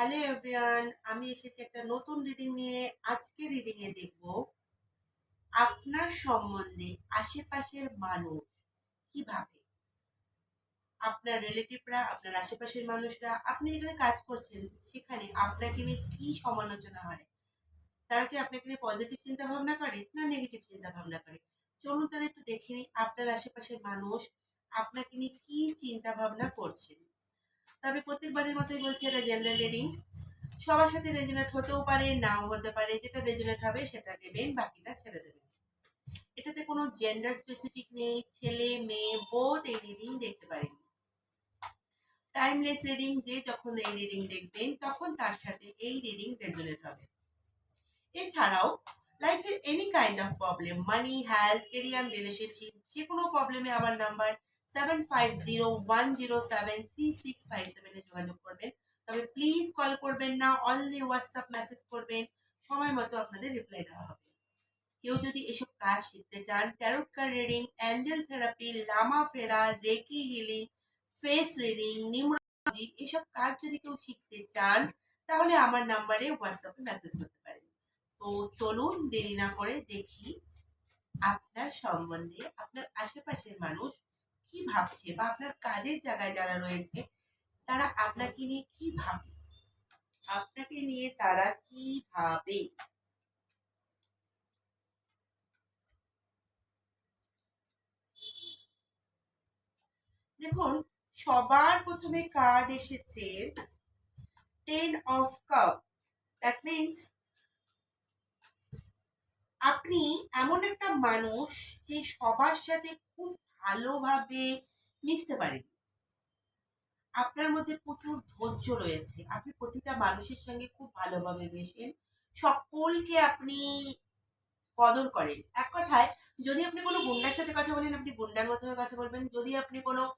Hello everyone আমি এসেছি একটা নতুন রিডিং নিয়ে। আজকে রিডিং এ দেখব, আপনার সম্বন্ধে আশেপাশের মানুষ কি ভাবে আপনার রিলেটিভরা আপনার আশেপাশের মানুষরা, আপনি যেখানে কাজ করছেন, সেখানে আপনাকে নিয়ে কি সমালোচনা হয়? তারা কি আপনাকে নিয়ে পজিটিভ চিন্তা ভাবনা করে না নেগেটিভ চিন্তা ভাবনা করে? চলুন তাহলে একটু দেখে নিই, আপনার আশেপাশের মানুষ আপনাকে নিয়ে কি চিন্তা ভাবনা করছেন? তবে প্রত্যেকবারের মতোই বলছি এটা জেনারেল রিডিং সবার সাথে রেজনেট হতেও পারে, নাও হতে পারে, যেটা রেজনেট হবে সেটা নেবেন, বাকিটা ছেড়ে দেবেন। এটাতে কোনো জেন্ডার স্পেসিফিক নেই, ছেলে, মেয়ে বোধ এই রিডিং দেখতে পারেন। টাইমলেস রিডিং যে যখন এই রিডিং দেখবেন, তখন তার সাথে এই রিডিং রেজনেট হবে। এছাড়াও লাইফের any kind of problem money health career relationship যে কোনো প্রবলেমে আমার number seven five zero one zero seven three six five সেভেনে যোগাযোগ করবেন তবে প্লিজ কল করবেন না অনলি হোয়াটসঅ্যাপ মেসেজ করবেন সময় মতো আপনাদের রিপ্লাই দেওয়া হবে কেউ যদি এসব কাজ শিখতে চান tarot card reading angel therapy Lama Fera reiki healing face reading numerology এসব কাজ যদি কেউ শিখতে চান তাহলে আমার নাম্বারে হোয়াটসঅ্যাপে মেসেজ করতে পারেন তো চলুন দেরি না করে দেখি আপনার সম্বন্ধে আপনার আশেপাশের মানুষ কি ভাবছে বা আপনার কাজের জায়গায় যারা রয়েছে, তারা আপনাকে নিয়ে কি ভাবে? আপনাকে নিয়ে তারা কি ভাবে? দেখুন, সবার প্রথমে কার্ড এসেছে ten of cup that means আপনি এমন একটা মানুষ যে সবার সাথে ভালোভাবে মিশতে পারেন। আপনার মধ্যে প্রচুর ধৈর্য রয়েছে। আপনি প্রতিটা মানুষের সঙ্গে খুব ভালোভাবে মেশেন। সকলকে আপনি কদর করেন। এক কথায়, যদি আপনি কোনো গুন্ডার সাথে কথা বলেন, আপনি গুন্ডার মতো হয়ে কথা বলবেন। যদি আপনি কোনো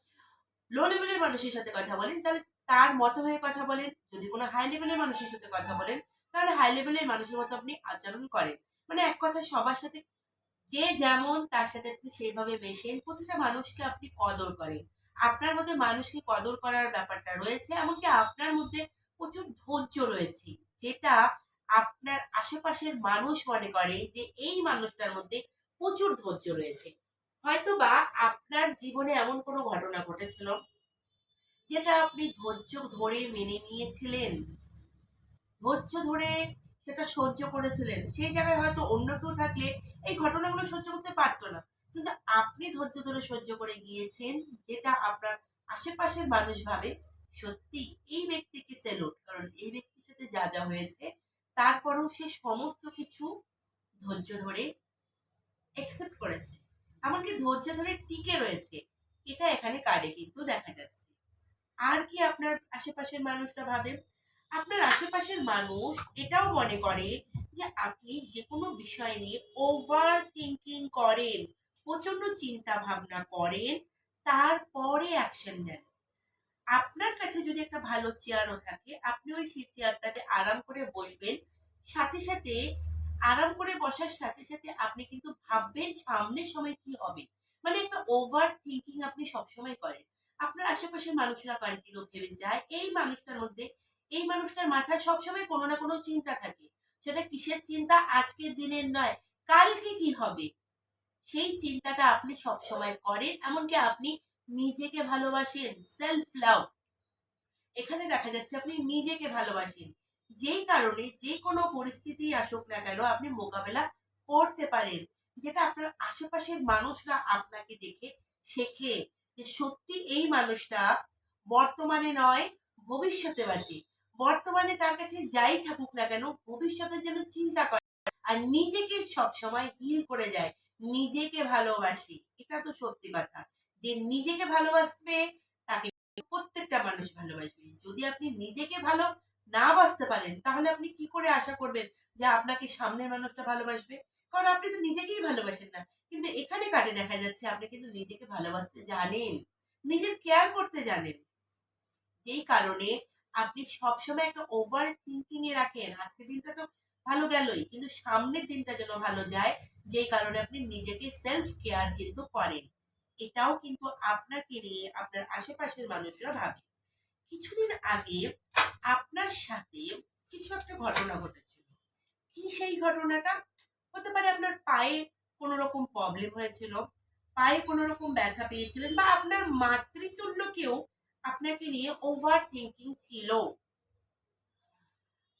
লো লেভেলের মানুষের সাথে কথা বলেন, তাহলে তার মতো হয়ে কথা বলেন। যদি কোনো হাই লেভেলের মানুষের সাথে কথা বলেন, তাহলে হাই লেভেলের মানুষের মতো আপনি আচরণ করেন। মানে এক কথায়, সবার সাথে যে যেমন তার সাথে আপনি সেইভাবে মেশেন, প্রতিটা মানুষকে আপনি কদর করেন। আপনার মধ্যে মানুষকে কদর করার ব্যাপারটা রয়েছে, এমনকি আপনার মধ্যে প্রচুর ধৈর্য রয়েছে, যেটা আপনার আশেপাশের মানুষ মনে করে যে এই মানুষটার মধ্যে প্রচুর ধৈর্য রয়েছে। হয়তো বা আপনার জীবনে এমন কোনো ঘটনা ঘটেছিল যেটা আপনি ধৈর্য ধরে মেনে নিয়েছিলেন? ধৈর্য ধরে সেটা সহ্য করেছিলেন। সেই জায়গায় হয়তো অন্য কেউ থাকলে এই ঘটনাগুলো সহ্য করতে পারতো না। কিন্তু আপনি ধৈর্য ধরে সহ্য করে গিয়েছেন, যেটা আপনার আশেপাশের মানুষ ভাবে, সত্যি এই ব্যক্তিকে সেলুট কারণ এই ব্যক্তির সাথে যা যা হয়েছে, তারপরেও সে সমস্ত কিছু ধৈর্য ধরে একসেপ্ট করেছে। এমনকি ধৈর্য ধরে টিকে রয়েছে। এটা এখানে কার্ডে কিন্তু দেখা যাচ্ছে। আর কি আপনার আশেপাশের মানুষরা ভাবে? আপনার আশেপাশের মানুষ এটাও মনে করে যে আপনি যে কোনো বিষয় নিয়ে ওভার থিঙ্কিং করেন প্রচণ্ড চিন্তা ভাবনা করেন, তারপরে অ্যাকশন নেন। আপনার কাছে যদি একটা ভালো চেয়ারও থাকে, আপনি ওই সেই চেয়ারটাতে আরাম করে বসবেন। সাথে সাথে, আরাম করে বসার সাথে সাথে আপনি কিন্তু ভাববেন সামনের সময় কি হবে। মানে একটা ওভার থিঙ্কিং আপনি সবসময় করেন। আপনার আশেপাশের মানুষরা কন্টিনিউ ভেবে যায়, এই মানুষটার মধ্যে এই মানুষটার মাথায় সবসময় কোনো না কোনো চিন্তা থাকে। সেটা কিসের চিন্তা? আজকের দিনের নয়, কালকে কি হবে? সেই চিন্তাটা আপনি সব সময় করেন, এমনকি আপনি নিজেকে ভালোবাসেন সেলফ লাভ এখানে দেখা যাচ্ছে আপনি নিজেকে ভালোবাসেন। যেই কারণে যে কোনো পরিস্থিতি আসুক না কেন আপনি মোকাবেলা করতে পারেন। যেটা আপনার আশেপাশের মানুষরা আপনাকে দেখে শেখে যে সত্যি এই মানুষটা বর্তমানে নয়, ভবিষ্যতে বাঁচে। বর্তমানে তার কাছে যাই থাকুক না কেন, ভবিষ্যতের জন্য চিন্তা করে আর নিজেকে সব সময় হিল করে যায়, নিজেকে ভালোবাসি। এটা তো সত্যি কথা। যে নিজেকে ভালোবাসবে, তাকে প্রত্যেকটা মানুষ ভালোবাসবে। যদি আপনি নিজেকে ভালো না বাঁচতে পারেন, তাহলে আপনি কি করে আশা করবেন যে আপনাকে সামনের মানুষটা ভালোবাসবে? কারণ আপনি তো নিজেকেই ভালোবাসেন না। কিন্তু এখানে কাটে দেখা যাচ্ছে, আপনি কিন্তু নিজেকে ভালোবাসতে জানেন। নিজের কেয়ার করতে জানেন। যেই কারণে আপনি সবসময় একটা ওভার থিঙ্কিং এ রাখেন। আজকের দিনটা তো ভালো গেলই, কিন্তু সামনের দিনটা যেন ভালো যায়, যেই কারণে আপনি নিজেকে সেলফ কেয়ার কিন্তু করেন। এটাও কিন্তু আপনাকে নিয়ে আপনার আশেপাশের মানুষরা ভাবে। কিছুদিন আগে আপনার সাথে কিছু একটা ঘটনা ঘটেছিল। কি সেই ঘটনাটা? হতে পারে আপনার পায়ে কোনো রকম প্রবলেম হয়েছিল, পায়ে কোনো রকম ব্যথা পেয়েছিলেন, বা আপনার মাতৃতুল্য কেউ আপনাকে নিয়ে ওভার থিঙ্কিং ছিল।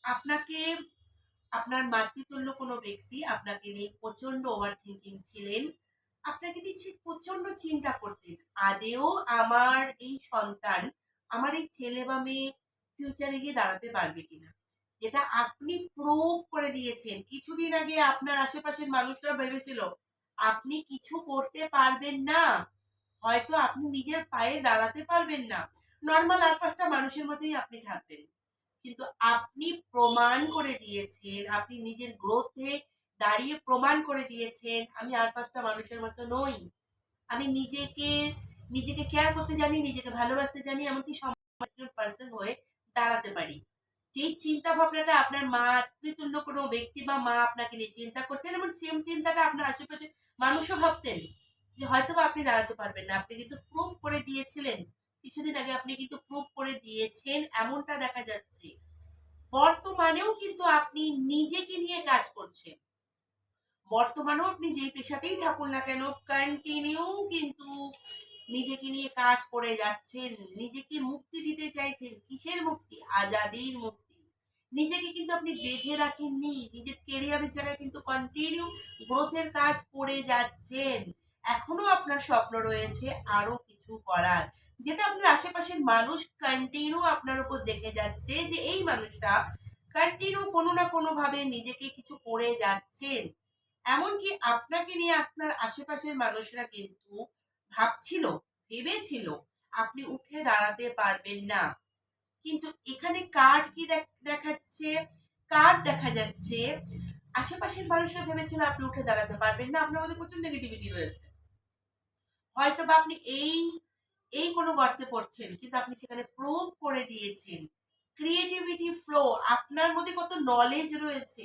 আপনাকে, আপনার মাতৃতুল্য কোনো ব্যক্তি আপনাকে নিয়ে প্রচণ্ড ওভার থিঙ্কিং ছিলেন। আপনাকে নিয়ে প্রচণ্ড চিন্তা করতেন। আদেও আমার এই সন্তান, আমার এই ছেলে বা মেয়ে ফিউচারে গিয়ে দাঁড়াতে পারবে কিনা? যেটা আপনি প্রুভ করে দিয়েছেন। কিছুদিন আগে আপনার আশেপাশের মানুষরা ভেবেছিল, আপনি কিছু করতে পারবেন না। হয়তো আপনি নিজের পায়ে দাঁড়াতে পারবেন না। নর্মাল আর পাঁচটা মানুষের মতোই আপনি থাকবেন। কিন্তু আপনি প্রমাণ করে দিয়েছেন, আপনি নিজের গ্রোথে দাঁড়িয়ে প্রমাণ করে দিয়েছেন, আমি আর পাঁচটা মানুষের মতো নই। আমি নিজেকে নিজেকে কেয়ার করতে জানি, নিজেকে ভালোবাসতে জানি, এমনকি সমাজের পার্সন হয়ে দাঁড়াতে পারি। যেই চিন্তা ভাবনাটা আপনার মাতৃতুল্য কোনো ব্যক্তি বা মা আপনাকে নিয়ে চিন্তা করতেন, এবং সেম চিন্তাটা আপনার আশেপাশে মানুষও ভাবতেন। যে হয়তো আপনি দাঁড়াতে পারবেন না। আপনি কিন্তু প্রুভ করে দিয়েছিলেন। কিছুদিন আগে আপনি কিন্তু প্রুভ করে দিয়েছেন, এমনটা দেখা যাচ্ছে। বর্তমানেও কিন্তু আপনি নিজেকে নিয়ে কাজ করছেন। বর্তমানেও আপনি যেই পেশাতেই থাকুন না কেন কন্টিনিউ কিন্তু নিজেকে নিয়ে কাজ করে যাচ্ছেন। নিজেকে মুক্তি দিতে চাইছেন। কিসের মুক্তি? আজাদির মুক্তি। নিজেকে কিন্তু আপনি বেঁধে রাখেননি। নিজের কেরিয়ারের জায়গায় কিন্তু কন্টিনিউ গ্রোথের কাজ করে যাচ্ছেন। এখনও আপনার স্বপ্ন রয়েছে আরও কিছু করার। যেটা আপনার আশেপাশের মানুষ কন্টিনিউ আপনার উপর দেখে যাচ্ছে যে এই মানুষটা কন্টিনিউ কোনো না কোনো ভাবে নিজেকে কিছু করে যাচ্ছেন এমনকি আপনাকে নিয়ে আপনার আশেপাশের মানুষরা কিন্তু ভাবছিল, ভেবেছিল আপনি উঠে দাঁড়াতে পারবেন না। কিন্তু এখানে কার্ড কি দেখ- দেখাচ্ছে? কার্ড দেখা যাচ্ছে। আশেপাশের মানুষরা ভেবেছিল আপনি উঠে দাঁড়াতে পারবেন না। আপনার মধ্যে প্রচুর নেগেটিভিটি রয়েছে। হয়তো বা আপনি এই এই কোনো গর্তে পড়ছেন, কিন্তু আপনি সেখানে প্রুভ করে দিয়েছেন। ক্রিয়েটিভিটি ফ্লো আপনার মধ্যে কত নলেজ রয়েছে,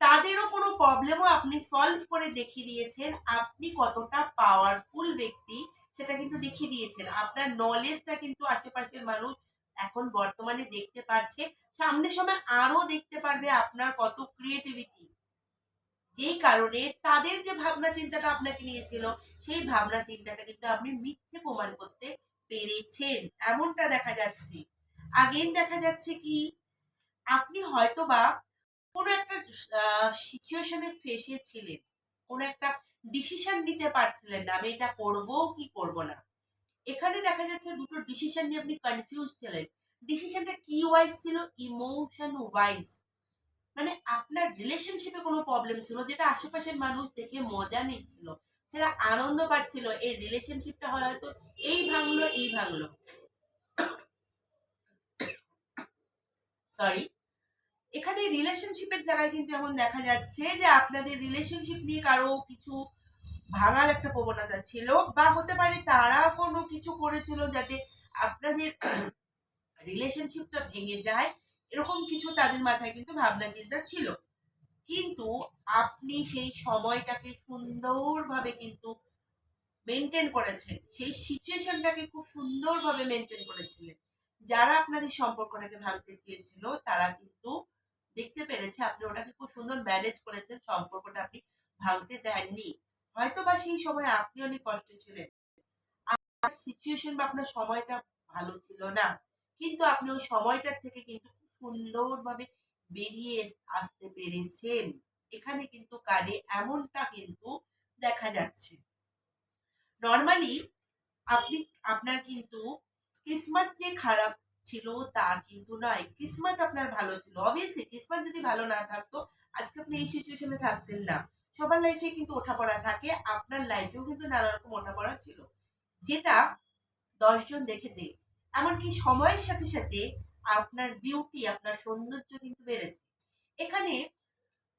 তাদেরও কোনো প্রবলেমও আপনি সলভ করে দেখিয়ে দিয়েছেন, আপনি কতটা পাওয়ারফুল ব্যক্তি সেটা কিন্তু দেখিয়ে দিয়েছেন। আপনার নলেজটা কিন্তু আশেপাশের মানুষ এখন বর্তমানে দেখতে পাচ্ছে সামনের সময় আরও দেখতে পারবে আপনার কত ক্রিয়েটিভিটি যেই কারণে তাদের যে ভাবনা চিন্তাটা আপনাকে নিয়েছিল, সেই ভাবনা চিন্তাটা কিন্তু আপনি মিথ্যে প্রমাণ করতে পেরেছেন। এমনটা দেখা যাচ্ছে। আগেন দেখা যাচ্ছে কি, আপনি হয়তোবা কোনো একটা সিচুয়েশনে ফেসে ছিলেন। কোনো একটা ডিসিশন নিতে পারছিলেন না, আমি এটা করব কি করব না। এখানে দেখা যাচ্ছে দুটো ডিসিশন নিয়ে আপনি কনফিউজ ছিলেন। ডিসিশনটা কি ওয়াইজ ছিল? ইমোশন ওয়াইজ মানে আপনার রিলেশনশিপে কোনো প্রবলেম ছিল? যেটা আশেপাশের মানুষ দেখে মজা নিচ্ছিল, সেটা আনন্দ পাচ্ছিল, এই রিলেশনশিপটা হয়তো এই ভাঙলো এই ভাঙলো। সরি এখানে রিলেশনশিপের জায়গায় কিন্তু এমন দেখা যাচ্ছে যে আপনাদের রিলেশনশিপ নিয়ে কারও কিছু ভাঙার একটা প্রবণতা ছিল, বা হতে পারে তারা কোনো কিছু করেছিল যাতে আপনাদের রিলেশনশিপটা ভেঙে যায়। এরকম কিছু তাদের মাথায় কিন্তু ভাবনা চিন্তা ছিল। কিন্তু আপনি সেই সময়টাকে সুন্দরভাবে কিন্তু মেনটেন করেছেন। সেই সিচুয়েশনটাকে খুব সুন্দরভাবে মেনটেন করেছিলেন। যারা সম্পর্কটাকে ভাঙতে চেয়েছিল, তারা কিন্তু দেখতে পেরেছে আপনি ওটাকে খুব সুন্দর ম্যানেজ করেছেন। সম্পর্কটা আপনি ভাঙতে দেননি। হয়তো বা সেই সময় আপনি অনেক কষ্ট ছিলেন। সিচুয়েশন বা আপনার সময়টা ভালো ছিল না। কিন্তু আপনি ওই সময়টার থেকে কিন্তু সুন্দরভাবে বেরিয়ে আসতে পেরেছেন। এখানে কিন্তু কার্ডে এমনটা কিন্তু দেখা যাচ্ছে। নর্মালি আপনি, আপনার কিন্তু কিসমত যে খারাপ ছিল তা কিন্তু নয়। কিসমত আপনার ভালো ছিল। অবভিয়াসলি কিসমত যদি ভালো না থাকতো, আজকে আপনি এই সিচুয়েশনে থাকতেন না। সবার লাইফে কিন্তু ওঠাপড়া থাকে, আপনার লাইফেও কিন্তু নানা রকম ওঠাপড়া ছিল। যেটা দশজন দেখেছে। এমনকি সময়ের সাথে সাথে আপনার বিউটি আপনার সৌন্দর্য কিন্তু বেড়েছে। এখানে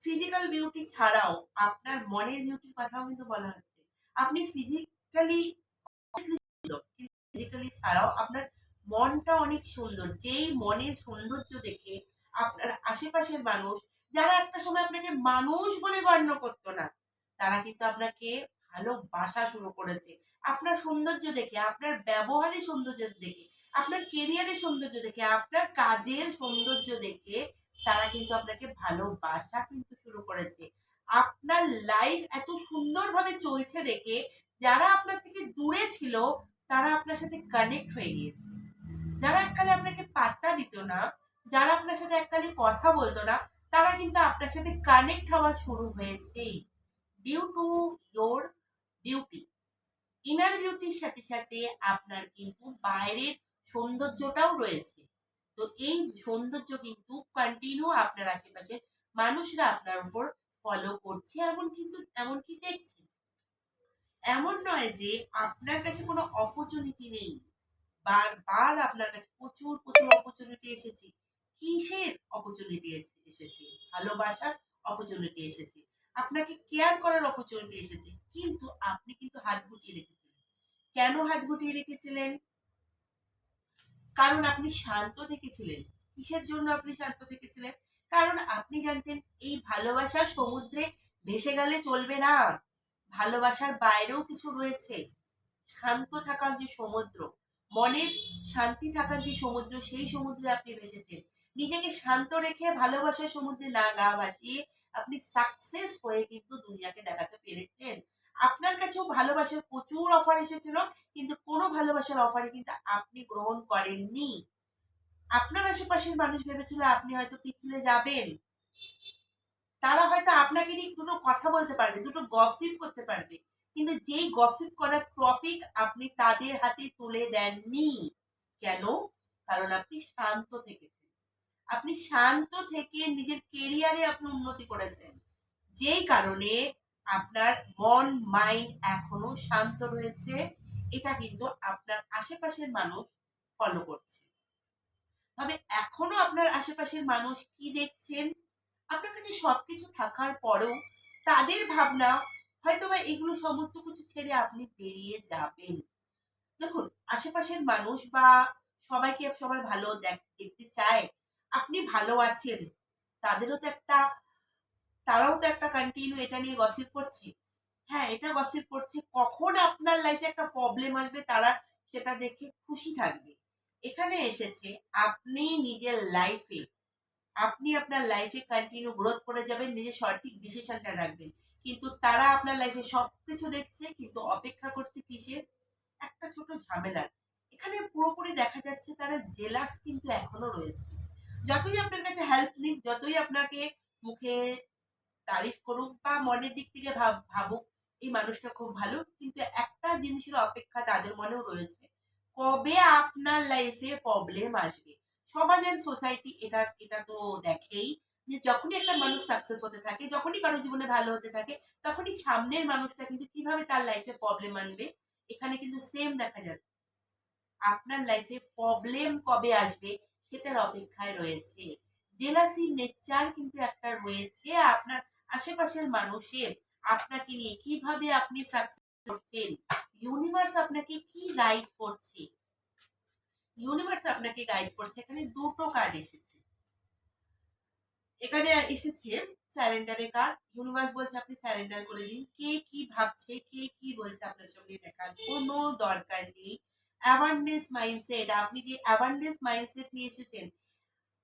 ফিজিক্যাল বিউটি ছাড়াও আপনার মনের বিউটির কথাও কিন্তু বলা হচ্ছে। আপনি ফিজিক্যালি ফিজিক্যালি ছাড়াও আপনার মনটা অনেক সুন্দর। যেই মনের সৌন্দর্য দেখে আপনার আশেপাশের মানুষ, যারা একটা সময় আপনাকে মানুষ বলে গণ্য করতো না, তারা কিন্তু আপনাকে ভালোবাসা শুরু করেছে। আপনার সৌন্দর্য দেখে, আপনার ব্যবহারের সৌন্দর্য দেখে আপনার কেরিয়ারের সৌন্দর্য দেখে, আপনার কাজের সৌন্দর্য দেখে তারা কিন্তু আপনাকে ভালোবাসা কিন্তু শুরু করেছে। আপনার লাইফ এত সুন্দরভাবে চলছে দেখে, যারা আপনার থেকে দূরে ছিল, তারা আপনার সাথে কানেক্ট হয়ে গিয়েছে। যারা এককালে আপনাকে পাত্তা দিত না, যারা আপনার সাথে এককালে কথা বলতো না, তারা কিন্তু আপনার সাথে কানেক্ট হওয়া শুরু হয়েছে due to your beauty inner বিউটির সাথে সাথে আপনার কিন্তু বাইরের সৌন্দর্যটাও রয়েছে। তো এই সৌন্দর্য কিন্তু কন্টিনিউ আপনার আশেপাশে মানুষরা আপনার উপর ফলো করছে এমন কিন্তু এমনকি দেখছে। এমন নয় যে আপনার কাছে কোনো অপরচুনিটি নেই। বারবার আপনার কাছে প্রচুর প্রচুর অপরচুনিটি এসেছে। কিসের অপরচুনিটি এসেছে? ভালোবাসার অপরচুনিটি এসেছে। আপনাকে কেয়ার করার অপরচুনিটি এসেছে। কিন্তু আপনি কিন্তু হাত গুটিয়ে রেখেছিলেন। কেন হাত গুটিয়ে রেখেছিলেন? কারণ আপনি শান্ত থেকেছিলেন। কিসের জন্য আপনি শান্ত থেকেছিলেন? কারণ আপনি জানতেন, এই ভালোবাসার সমুদ্রে ভেসে গেলে চলবে না। ভালোবাসার বাইরেও কিছু রয়েছে। শান্ত থাকার যে সমুদ্র, মনের শান্তি থাকার যে সমুদ্র, সেই সমুদ্রে আপনি ভেসেছেন। নিজেকে শান্ত রেখে ভালোবাসার সমুদ্রে না গা ভাসিয়ে আপনি সাকসেস হয়ে কিন্তু দুনিয়াকে দেখাতে পেরেছেন। আপনার কাছেও ভালোবাসার প্রচুর অফার এসেছিল, কিন্তু কোনো ভালোবাসার অফারে কিন্তু আপনি গ্রহণ করেননি। আপনার আশেপাশের মানুষ ভেবেছিল আপনি হয়তো পিছলে যাবেন। তারা হয়তো আপনাকে নিয়ে দুটো কথা বলতে পারবে, দুটো গসিপ করতে পারবে, কিন্তু যেই গসিপ করার টপিক আপনি তাদের হাতে তুলে দেননি। কেন? কারণ আপনি শান্ত থেকেছেন। আপনি শান্ত থেকে নিজের কেরিয়ারে আপনি উন্নতি করেছেন। যেই কারণে আপনার মন মাইন্ড এখনও শান্ত রয়েছে। এটা কিন্তু আপনার আশেপাশের মানুষ ফলো করছে। তবে এখনও আপনার আশেপাশের মানুষ কি দেখছেন? আপনার কাছে সবকিছু থাকার পরেও তাদের ভাবনা হয়তো বা এগুলো সমস্ত কিছু ছেড়ে আপনি বেরিয়ে যাবেন। দেখুন, আশেপাশের মানুষ বা সবাইকে সবার ভালো দেখতে চায়, আপনি ভালো আছেন, তাদেরও তো একটা তারাও তো একটা কন্টিনিউ এটা নিয়ে গসিপ করছে। হ্যাঁ এটা গসিপ করছে। কখন আপনার লাইফে একটা প্রবলেম আসবে তারা সেটা দেখে খুশি থাকবে। এখানে এসেছে, আপনি নিজের লাইফে আপনি আপনার লাইফে কন্টিনিউ গ্রোথ করে যাবেন, নিজের সঠিক ডিসিশনটা রাখবেন। কিন্তু তারা আপনার লাইফে সব কিছু দেখছে, কিন্তু অপেক্ষা করছে কিসের? একটা ছোট ঝামেলার এখানে পুরোপুরি দেখা যাচ্ছে তারা জেলাস কিন্তু এখনও রয়েছে। যতই আপনার কাছে হেল্প নিক, যতই আপনাকে মুখে তারিফ করুক বা মনের দিক থেকে ভাব, ভাবুক, এই মানুষটা খুব ভালো। কিন্তু একটা জিনিসের অপেক্ষা তাদের মনেও রয়েছে, কবে আপনার লাইফে প্রবলেম আসবে? সমাজ অ্যান্ড সোসাইটি এটা এটা তো দেখেই যে যখনই একটা মানুষ সাকসেস হতে থাকে, যখনই কারও জীবনে ভালো হতে থাকে, তখনই সামনের মানুষটা কিন্তু কীভাবে তার লাইফে প্রবলেম আনবে, এখানে কিন্তু সেম দেখা যাচ্ছে। আপনার লাইফে প্রবলেম কবে আসবে সেটার অপেক্ষায় রয়েছে। জেলাসি নেচার কিন্তু একটা রয়েছে, আপনার আশেপাশের মানুষের আপনাকে নিয়ে কীভাবে আপনি সাকসেস করছেন? ইউনিভার্স আপনাকে কি গাইড করছে? ইউনিভার্স আপনাকে গাইড করছে। এখানে দুটো কার্ড এসেছে। এখানে এসেছে স্যারেন্ডারে কার্ড ইউনিভার্স বলছে আপনি স্যারেন্ডার করে দিন। কে কি ভাবছে, কে কি বলছে আপনার সঙ্গে দেখার কোনো দরকার নেই। অ্যাওয়ারনেস মাইন্ডসেট আপনি যে অ্যাওয়ারনেস মাইন্ডসেট নিয়ে এসেছেন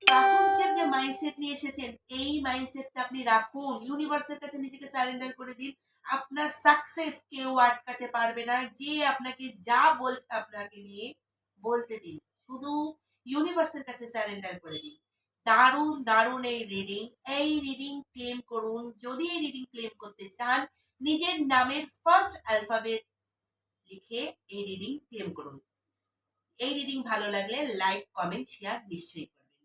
প্রাচুর্যের যে মাইন্ডসেট নিয়ে এসেছেন, এই মাইন্ডসেটটা আপনি রাখুন। ইউনিভার্সের কাছে নিজেকে সারেন্ডার করে দিন। আপনার সাকসেস কেউ আটকাতে পারবে না। যে আপনাকে যা বলছে আপনাকে নিয়ে বলতে দিন। শুধু ইউনিভার্সের কাছে সারেন্ডার করে দিন। দারুণ দারুণ এই রিডিং এই রিডিং ক্লেম করুন। যদি এই রিডিং ক্লেম করতে চান, নিজের নামের ফার্স্ট অ্যালফাবেট লিখে এই রিডিং ক্লেম করুন। এই রিডিং ভালো লাগলে লাইক কমেন্ট শেয়ার নিশ্চয়ই করবেন।